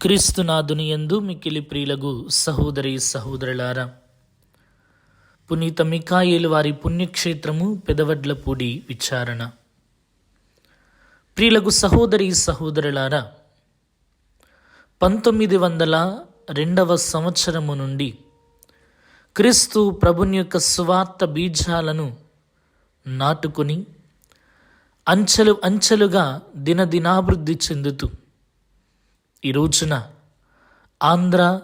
క్రీస్తునాథుని యందు మిక్కిలి ప్రియులగు సహోదరి సహోదరులారా పునీత మికాయేలు వారి పుణ్యక్షేత్రము పెదవడ్లపూడి విచారణ. ప్రియులగు సహోదరి సహోదరులారా పంతొమ్మిది వందల రెండవ సంవత్సరము నుండి క్రీస్తు ప్రభుని యొక్క స్వార్థ బీజాలను నాటుకుని అంచెలు అంచెలుగా దినదినాభివృద్ధి చెందుతూ ఈ రోజున ఆంధ్ర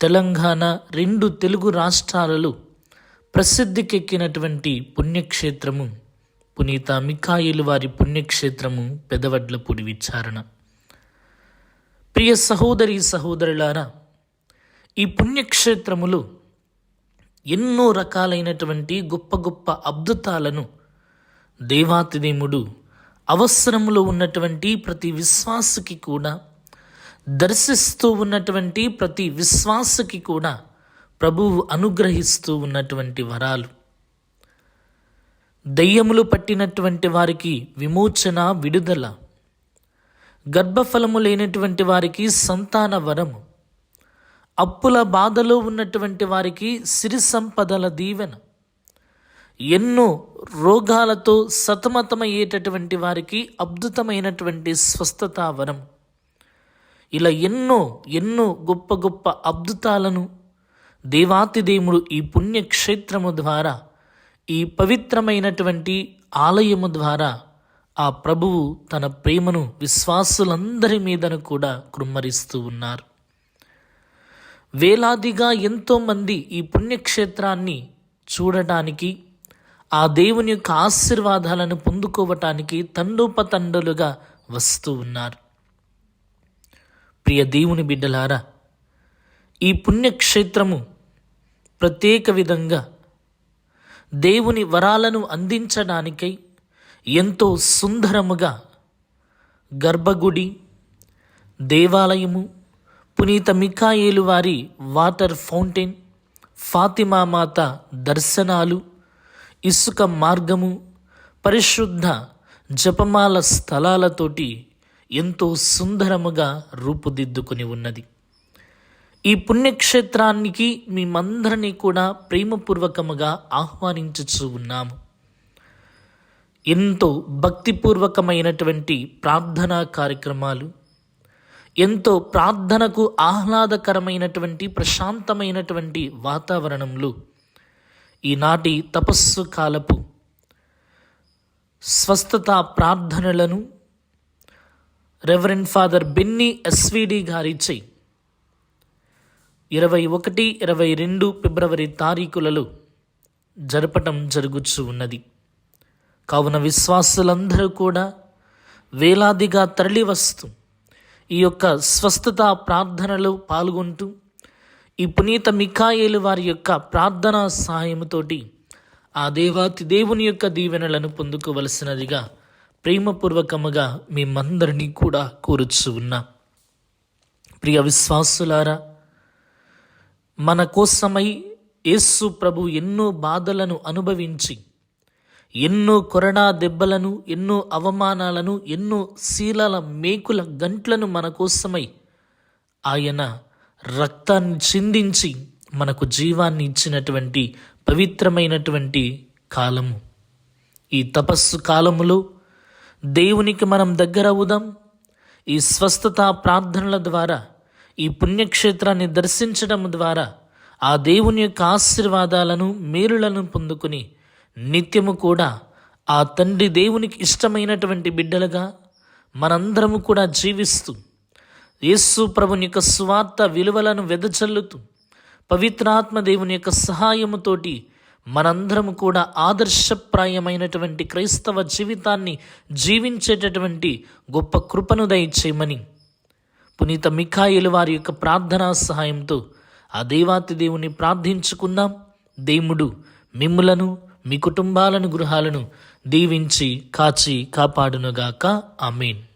తెలంగాణ రెండు తెలుగు రాష్ట్రాలలో ప్రసిద్ధికెక్కినటువంటి పుణ్యక్షేత్రము పునీత మికాయిలు వారి పుణ్యక్షేత్రము పెదవడ్లపూడి విచారణ. ప్రియ సహోదరి సహోదరులారా ఈ పుణ్యక్షేత్రములు ఎన్నో రకాలైనటువంటి గొప్ప గొప్ప అద్భుతాలను దేవాతిదేముడు అవసరములో ఉన్నటువంటి ప్రతి విశ్వాసకి కూడా దర్శిస్తూ ఉన్నటువంటి ప్రతి విశ్వాసకి కూడా ప్రభువు అనుగ్రహిస్తూ ఉన్నటువంటి వరాలు. దయ్యములు పట్టినటువంటి వారికి విమోచన విడుదల. గర్భఫలము లేనటువంటి వారికి సంతాన వరము. అప్పుల బాధలో ఉన్నటువంటి వారికి సిరి సంపదల దీవెన. ఎన్నో రోగాలతో సతమతమయ్యేటటువంటి వారికి అద్భుతమైనటువంటి స్వస్థత వరం. ఇలా ఎన్నో ఎన్నో గొప్ప గొప్ప అద్భుతాలను దేవాతిదేవుడు ఈ పుణ్యక్షేత్రము ద్వారా ఈ పవిత్రమైనటువంటి ఆలయము ద్వారా ఆ ప్రభువు తన ప్రేమను విశ్వాసులందరి మీదను కూడా కృమ్మరిస్తూ ఉన్నారు. వేలాదిగా ఎంతోమంది ఈ పుణ్యక్షేత్రాన్ని చూడటానికి ఆ దేవుని యొక్క ఆశీర్వాదాలను పొందుకోవటానికి తండోపతండలుగా వస్తూ ఉన్నారు. ప్రియ దేవుని బిడ్డలారా ఈ పుణ్యక్షేత్రము ప్రత్యేక విధంగా దేవుని వరాలను అందించడానికై ఎంతో సుందరముగా గర్భగుడి దేవాలయము పునీత మికాయేలు వారి వాటర్ ఫౌంటైన్ ఫాతిమా మాత దర్శనాలు ఇసుక మార్గము పరిశుద్ధ జపమాల స్థలాలతోటి ఎంతో సుందరముగా రూపుదిద్దుకుని ఉన్నది. ఈ పుణ్యక్షేత్రానికి మేమందరినీ కూడా ప్రేమపూర్వకముగా ఆహ్వానించుచు ఉన్నాము. ఎంతో భక్తిపూర్వకమైనటువంటి ప్రార్థనా కార్యక్రమాలు ఎంతో ప్రార్థనకు ఆహ్లాదకరమైనటువంటి ప్రశాంతమైనటువంటి వాతావరణంలో ఈనాటి తపస్సు కాలపు స్వస్థత ప్రార్థనలను రెవరెండ్ ఫాదర్ బెన్నీ ఎస్విడి గారిచే ఇరవై ఒకటి ఇరవై రెండు ఫిబ్రవరి తారీఖులలో జరపటం జరుగుచు ఉన్నది. కావున విశ్వాసులందరూ కూడా వేలాదిగా తరలి వస్తూ ఈ యొక్క స్వస్థత ప్రార్థనలో పాల్గొంటూ ఈ పునీత మికాయేలు వారి యొక్క ప్రార్థనా సహాయముతోటి ఆ దేవాతి దేవుని యొక్క దీవెనలను పొందుకోవలసినదిగా ప్రేమపూర్వకముగా మేమందరినీ కూడా కోరుచు ఉన్నాం. ప్రియ విశ్వాసులారా మన కోసమై యేసు ప్రభు ఎన్నో బాధలను అనుభవించి ఎన్నో కొరడా దెబ్బలను ఎన్నో అవమానాలను ఎన్నో శీలాల మేకుల గంట్లను మన కోసమై ఆయన రక్తాన్ని చిందించి మనకు జీవాన్ని ఇచ్చినటువంటి పవిత్రమైనటువంటి కాలము. ఈ తపస్సు కాలములో దేవునికి మనం దగ్గర అవుదాం. ఈ స్వస్థత ప్రార్థనల ద్వారా ఈ పుణ్యక్షేత్రాన్ని దర్శించడం ద్వారా ఆ దేవుని యొక్క ఆశీర్వాదాలను మేలులను పొందుకుని నిత్యము కూడా ఆ తండ్రి దేవునికి ఇష్టమైనటువంటి బిడ్డలుగా మనందరము కూడా జీవిస్తూ యేసు ప్రభుని యొక్క స్వార్థ విలువలను వెదజల్లుతూ పవిత్రాత్మ దేవుని యొక్క సహాయముతోటి మనందరం కూడా ఆదర్శప్రాయమైనటువంటి క్రైస్తవ జీవితాన్ని జీవించేటటువంటి గొప్ప కృపను దయచేయమని పునీత మిఖాయిలు వారి యొక్క ప్రార్థనా సహాయంతో ఆ దేవాతి దేవుని ప్రార్థించుకుందాం. దేవుడు మిమ్ములను మీ కుటుంబాలను గృహాలను దీవించి కాచి కాపాడునుగాక. ఆమెన్.